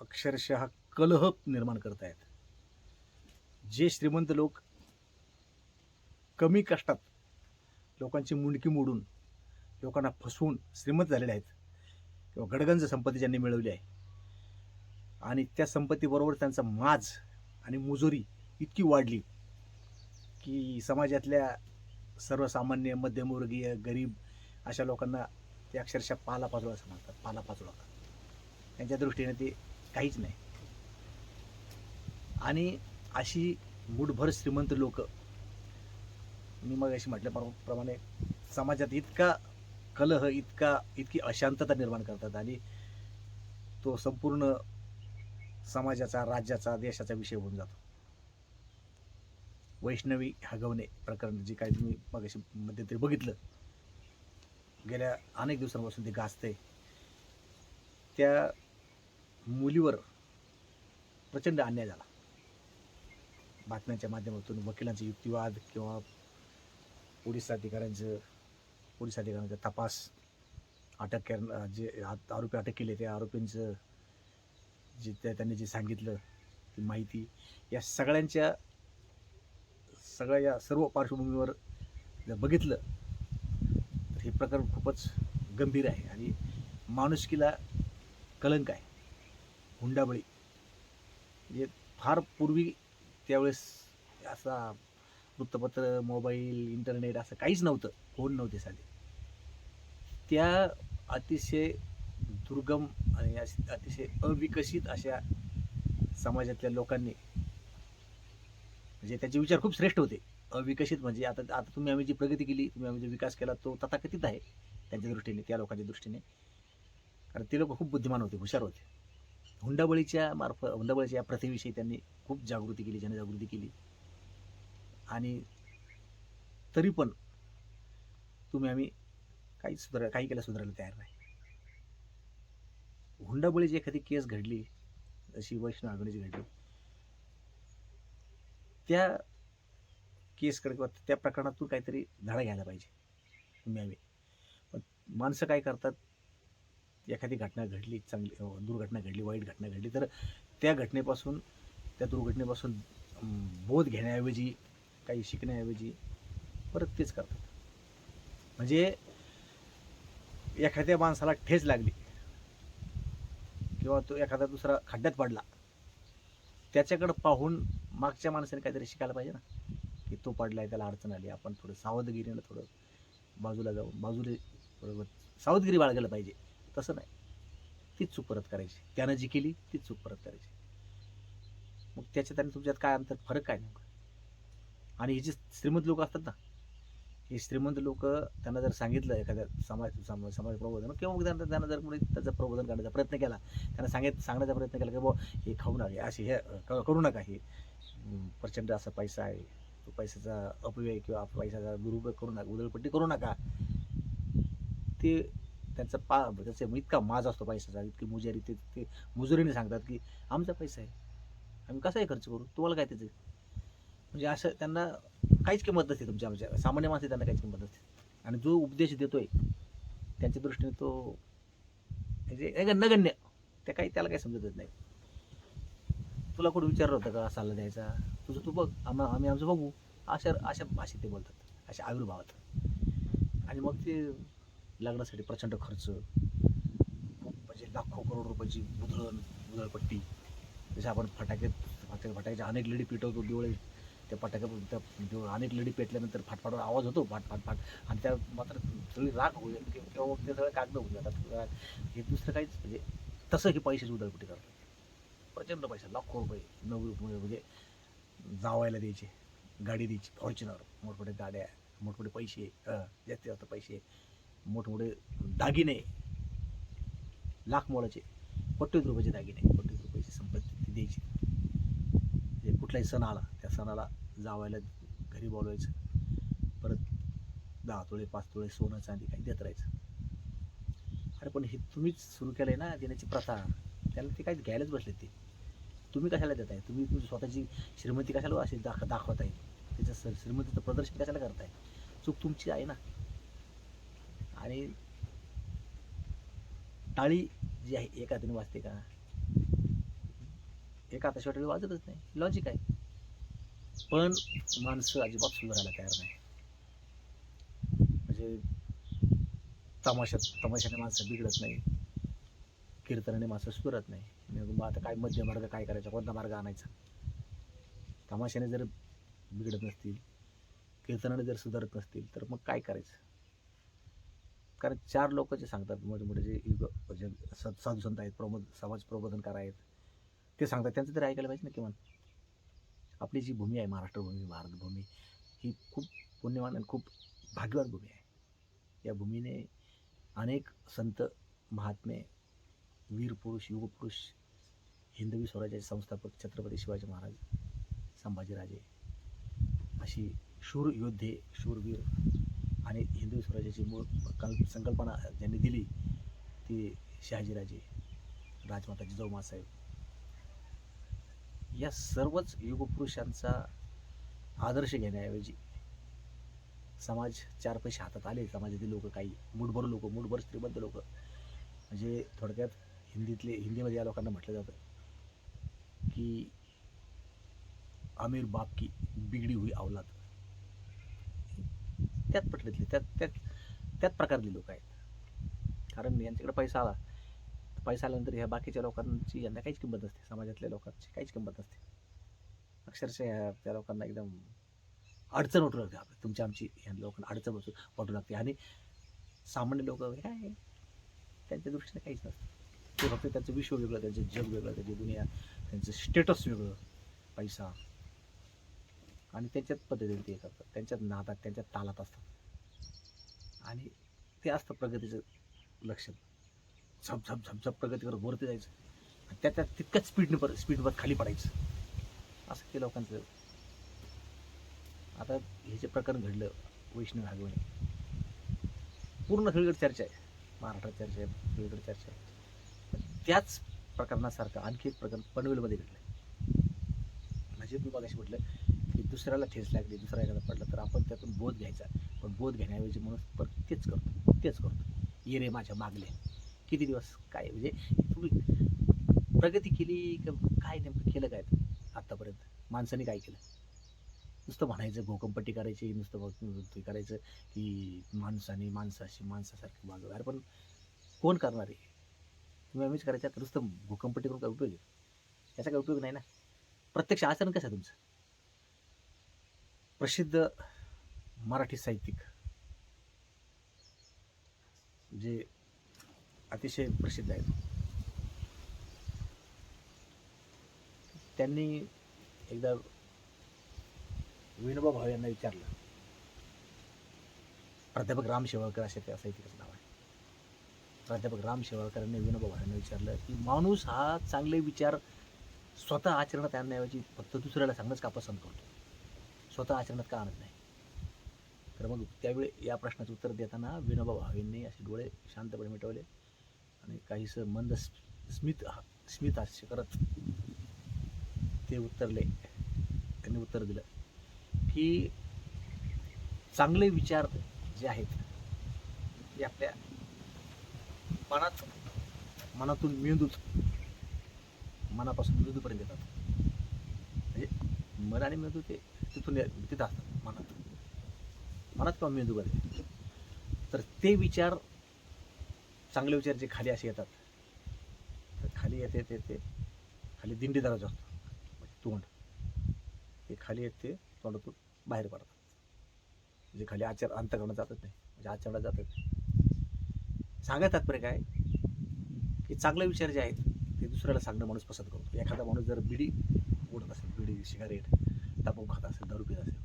अक्षरशः कलह निर्माण करत आहेत जे श्रीमंत लोक कमी कष्टात लोकांची मुंडकी मोडून लोकांना फसवून श्रीमंत झालेले आहेत किंवा गडगंज संपत्ती ज्यांनी मिळवली आहे आणि त्या संपत्तीबरोबर त्यांचा माज आणि मुजोरी इतकी वाढली की समाजातल्या सर्वसामान्य मध्यमवर्गीय गरीब अशा लोकांना ते अक्षरशः पाला पाचोळा समजतात पाला पाचोळा त्यांच्या दृष्टीने ते काहीच नाही. आणि अशी मुठभर श्रीमंत लोक मी मग अशी म्हटल्याप्रमाणे समाजात इतका कलह इतका इतकी अशांतता निर्माण करतात आणि तो संपूर्ण समाजाचा राज्याचा देशाचा विषय होऊन जातो. वैष्णवी हगवणे प्रकरण जे काही तुम्ही मग अशी मध्यंतरी बघितलं गेल्या अनेक दिवसांपासून ते गाजते त्या मुलीवर प्रचंड अन्याय झाला. बातम्यांच्या माध्यमातून वकिलांचे युक्तिवाद किंवा पोलीस अधिकाऱ्यांचं पोलीस अधिकाऱ्यांचा तपास अटक कर जे आरोपी अटक केले त्या आरोपींचं जे त्या त्यांनी जे सांगितलं ती माहिती या सगळ्यांच्या सगळ्या या सर्व पार्श्वभूमीवर जर बघितलं तर हे प्रकरण खूपच गंभीर आहे आणि माणुसकीला कलंक आहे. हुंडाबळी. म्हणजे फार पूर्वी त्यावेळेस असा वृत्तपत्र मोबाईल इंटरनेट असं काहीच नव्हतं. फोन नव्हते साधे. त्या अतिशय दुर्गम आणि अतिशय अविकसित अशा समाजातल्या लोकांनी म्हणजे त्याचे विचार खूप श्रेष्ठ होते. अविकसित म्हणजे आता आता तुम्ही आम्ही जी प्रगती केली तुम्ही आम्ही जो विकास केला तो तथाकथित आहे त्यांच्या दृष्टीने त्या लोकांच्या दृष्टीने. कारण ते लोक खूप बुद्धिमान होते हुशार होते. हुंडाबळीच्या मार्फत हुंडाबळीच्या या प्रथेविषयी त्यांनी खूप जागृती केली जनजागृती केली. आणि तरी पण तुम्ही आम्ही काही सुधार काही केलं सुधारायला तयार नाही. हुंडाबळीची एखादी केस घडली अशी वैष्णव आघाडीची घडली त्या केसकडे किंवा त्या प्रकरणातून काहीतरी धडा घ्यायला पाहिजे. तुम्ही आम्ही. पण माणसं काय करतात एखादी घटना घडली चांगली दुर्घटना घडली वाईट घटना घडली तर त्या घटनेपासून त्या दुर्घटनेपासून बोध घेण्याऐवजी काही शिकण्याऐवजी परत तेच करतात. म्हणजे एखाद्या माणसाला ठेच लागली किंवा तो एखादा दुसरा खड्ड्यात पडला त्याच्याकडं पाहून मागच्या माणसाने काहीतरी शिकायला पाहिजे ना की तो पडला आहे त्याला अडचण आली आपण थोडं सावधगिरीनं थोडं बाजूला जाऊन बाजूला सावधगिरी बाळगायला पाहिजे. तसं नाही. तीच चूक परत करायची. त्यानं जी केली तीच चूक परत करायची. मग त्याच्यात आणि तुमच्यात काय अंतर फरक काय नेमकं? आणि हे जे श्रीमंत लोक असतात ना हे श्रीमंत लोक त्यांना जर सांगितलं एखाद्या समाज समाज समाज प्रबोधन किंवा मग त्यांना त्यांना जर कोणी त्याचं प्रबोधन करण्याचा प्रयत्न केला त्यांना सांगित सांगण्याचा प्रयत्न केला की बुवा हे खाऊ नका असे हे क- करू नका हे प्रचंड असा पैसा आहे. तो पैशाचा अपव्यय किंवा पैशाचा दुरुपयोग करू नका उधळपट्टी करू नका. ते त्यांचा पा त्याचा इतका माज असतो पैशाचा इतकी मुजारी ते ते मुजुरीने सांगतात की आमचा पैसा आहे. आम्ही कसाही खर्च करू. तुम्हाला काय त्याचं? म्हणजे असं त्यांना काहीच किंमत नसते तुमच्या आमच्या सामान्य माणसे त्यांना काहीच किंमत नसते. आणि जो उपदेश देतोय त्यांच्या दृष्टीने तो म्हणजे नगण्य. त्या काही त्याला काही समजतच नाही. तुला कोणी विचारलं होतं का सल्ला द्यायचा? तुझं तू बघ आम्हा आम्ही आमचं बघू. अशा अशा भाषेत ते बोलतात. अशा आविर्भावात. आणि मग ते लग्नासाठी प्रचंड खर्च. खूप म्हणजे लाखो करोड रुपयाची उधळण उधळपट्टी जसे आपण फटाके फटाके फटाक्याच्या अनेक लेडी पेटवतो दिवाळी. त्या फटाक्या त्या अनेक लेडी पेटल्यानंतर फाटफाटवर आवाज होतो फाट फाट फाट. आणि त्या मात्र सगळी राख होईल जाते. किंवा- ते सगळं कागद होऊन जातात. हे दुसरं काहीच म्हणजे तसं हे पैशाची उधळपट्टी करतात. प्रचंड पैसा लाखो रुपये नऊ म्हणजे जावायला द्यायचे गाडी द्यायची. फॉर्च्युनर मोठमोठ्या गाड्या मोठमोठे पैसे जास्तीत जास्त पैसे. मोठमोठे दागिने लाख मोलाचे कोट्यवत रुपयाचे दागिने कोट्यवत रुपयाची संपत्ती ती कुठलाही सण आला त्या सणाला जावायला घरी बोलवायचं. परत दहा तोळे पाच तोळे सोनं चांदी काही देत राहायचं. अरे पण हे तुम्हीच सुरू केलं आहे ना देण्याची प्रथा. त्याला ते काही घ्यायलाच बसले ते. तुम्ही कशाला देताय? तुम्ही तुमची स्वतःची श्रीमंती कशाला अशी दाख दाखवताय? त्याचं सर श्रीमंतीचं प्रदर्शन कशाला करताय? चूक तुमची आहे ना. आणि टाळी जी आहे एका हाताने वाजते का? एका आता शेवटी वाजतच नाही. लॉजिक आहे. पण माणसं अजिबात सुधारायला तयार नाही. म्हणजे तमाशात तमाशाने माणसं बिघडत नाही. कीर्तनाने माणसं सुधरत नाही. मग मग आता काय मध्य मार्ग काय करायचा? कोणता मार्ग आणायचा? तमाशाने जर बिघडत नसतील कीर्तनाने जर सुधारत नसतील तर मग काय करायचं? कारण चार लोक जे सांगतात मोठे मोठे जे युग जे स- साधू संत आहेत प्रबोध समाज प्रबोधनकार आहेत ते सांगतात. त्यांचं तरी ऐकायला पाहिजे ना किमान. आपली जी भूमी आहे महाराष्ट्र भूमी भारत भूमी ही खूप पुण्यवान आणि खूप भाग्यवान भूमी आहे. या भूमीने अनेक संत महात्मे वीर पुरुष युगपुरुष हिंदवी स्वराज्याचे संस्थापक छत्रपती शिवाजी महाराज संभाजीराजे अशी शूर योद्धे शूरवीर आणि हिंदू स्वराज्याची मूळ कल संकल्पना ज्यांनी दिली ती शहाजीराजे राजमाता जिजाऊ मासाहेब या सर्वच युगपुरुषांचा आदर्श घेण्याऐवजी समाज चार पैसे हातात आले. समाजातील लोक काही मुठभर लोक मुठभर श्रीमंत लोक. म्हणजे थोडक्यात हिंदीतले हिंदीमध्ये या लोकांना म्हटलं जातं की आमिर बाप की बिगडी हुई औलाद. त्यात पटलेतले त्यात त्यात त्यात प्रकारचे लोक आहेत कारण यांच्याकडे पैसा आला. पैसा आल्यानंतर ह्या बाकीच्या लोकांची यांना काहीच किंमत नसते. समाजातल्या लोकांची काहीच किंमत नसते. अक्षरशः त्या लोकांना एकदम अडचण उठू लागते आपल्या तुमच्या आमची ह्या लोकांना अडचण बसू वाटू लागते आणि सामान्य लोक काय त्यांच्या दृष्टीने काहीच नसतं. ते फक्त त्यांचं विश्व वेगळं त्यांचं जग वेगळं त्यांची दुनिया त्यांचं स्टेटस वेगळं. पैसा आणि त्यांच्याच पद्धतीने ते करतात त्यांच्यात नादात त्यांच्या तालात असतात. आणि ते असतं प्रगतीचं लक्ष झप झप झप झप प्रगती करत वरती जायचं. आणि त्या त्या तितक्याच स्पीडने पर स्पीडवर खाली पडायचं. असं ते लोकांचं. आता हे जे प्रकरण घडलं वैष्णव भागवणे पूर्ण सगळीकडे चर्चा आहे. महाराष्ट्रात चर्चा आहे सगळीकडे चर्चा आहे. त्याच प्रकरणासारखं आणखी एक प्रकरण पनवेलमध्ये घडलं म्हणजे मी बघायशी म्हटलं की दुसऱ्याला ठेस लागली दुसरा एखादा पडला तर आपण त्यातून बोध घ्यायचा. पण बोध घेण्याऐवजी म्हणून परत तेच करतो तेच करतो. ये रे माझ्या मागले. किती दिवस काय म्हणजे तुम्ही प्रगती केली का काय नेमकं केलं काय आत्तापर्यंत माणसाने काय केलं? नुसतं म्हणायचं भूकंपट्टी करायची नुसतं ते करायचं की माणसाने माणसाशी माणसासारखी वागव अरे पण कोण करणार आहे? तुम्ही आम्हीच करायचं तर नुसतं भूकंपट्टी करून काय उपयोग आहे? याचा काय उपयोग नाही ना? प्रत्यक्ष आचरण कसं आहे तुमचं? प्रसिद्ध मराठी साहित्यिक जे अतिशय प्रसिद्ध आहेत. त्यांनी एकदा विनोबा भावे यांना विचारलं प्राध्यापक राम शेवाळकर असे त्या साहित्यिकाचं नाव आहे. प्राध्यापक राम शेवाळकरांनी विनोबा भाव यांना विचारलं की माणूस हा चांगले विचार स्वतः आचरणात आणण्याऐवजी फक्त दुसऱ्याला सांगणंच का पसंत करतो स्वतः आचरणात का आणत नाही? तर मग त्यावेळी या प्रश्नाचं उत्तर देताना विनोबा भावेंनी असे डोळे शांतपणे मिटवले आणि काहीसं मंद स्मित स्मित हास्य करत ते उत्तरले. त्यांनी उत्तर दिलं की चांगले विचार जे आहेत ते आपल्या मनात मनातून मेंदूत मनापासून मेंदूपर्यंत येतात. म्हणजे मन आणि मेंदू ते तिथून तिथं असतात मनात. मनात किंवा मेंदूमध्ये. तर ते विचार चांगले विचार जे खाली असे येतात तर खाली येते ते ते खाली दिंडी दराज असतो. म्हणजे तोंड. ते खाली येते तोंडातून बाहेर पडतात. जे खाली आचार अंतकरणात जातच नाही. म्हणजे आचरणात जातच नाही. तात्पर्य काय? की चांगले विचार जे आहेत ते दुसऱ्याला सांगणं माणूस पसंत करतो. एखादा माणूस जर बिडी ओढत असेल बिडी सिगारेट तंबाखू खात असेल दारू पित असेल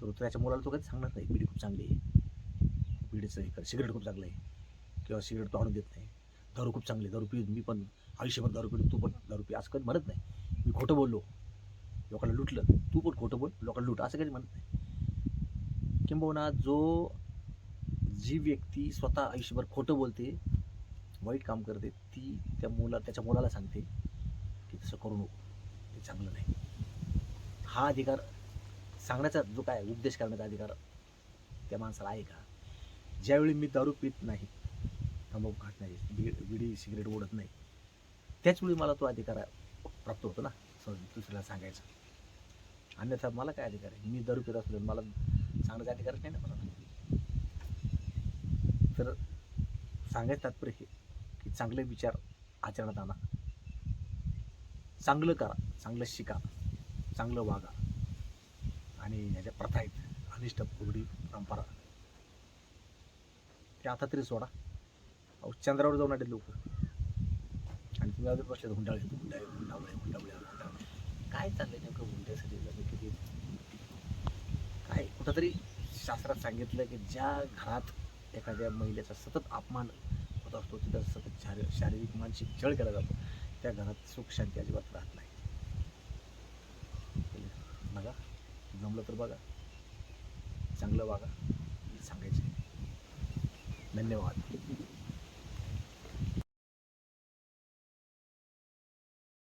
तर त्याच्या मुलाला तो कधी सांगणार नाही बिडी खूप चांगली आहे. बिडीचं हे कर सिगरेट खूप चांगलं आहे. किंवा सिगरेट तो आणून देत नाही. दारू खूप चांगली आहे दारू पी मी पण आयुष्यभर दारू पितो तू पण दारू पी. असं कधी म्हणत नाही. मी खोटं बोललो. लोकांना लुटलं. तू पण खोटं बोल लोकांना लुट. असं कधी म्हणत नाही. किंबहुना जो जी व्यक्ती स्वतः आयुष्यभर खोटं बोलते वाईट काम करते ती त्या मुला त्याच्या मुलाला सांगते की तसं करू नको. ते चांगलं नाही. हा अधिकार सांगण्याचा जो काय उपदेश करण्याचा अधिकार त्या माणसाला आहे का? ज्यावेळी मी दारू पित नाही तंबाखू खात नाही बी- सिगरेट ओढत नाही त्याचवेळी मला तो अधिकार प्राप्त होतो ना? दुसऱ्याला सांगायचा. अन्यथा मला काय अधिकार आहे? मी दारू पित असलो मला सांगण्याचा अधिकारच नाही ना मला तर सांगायचं तात्पर्य हे की चांगले विचार आचरणात आणा. चांगलं करा चांगलं शिका. चांगलं वागा. आणि ह्याच्या प्रथा आहेत. अनिष्ट फुगडी परंपरा. ते आता तरी सोडा. अहो चंद्रावर जाऊन आले लोक. आणि तुम्ही अजून बसले हुंडाळे हुंडाळे हुंडावळे हुंडावळे हुंडावळे काय चाललंय नेमकं हुंड्यासाठी झालं किती? काय? कुठंतरी शास्त्रात सांगितलं की ज्या घरात एखाद्या महिलेचा सतत अपमान होत असतो तिथं सतत शारीरिक मानसिक छळ केला जातो. त्या घरात सुख शांती अजिबात राहत नाही. बघा. जमलं तर बघा. चांगलं वागा. हे सांगायचं. धन्यवाद.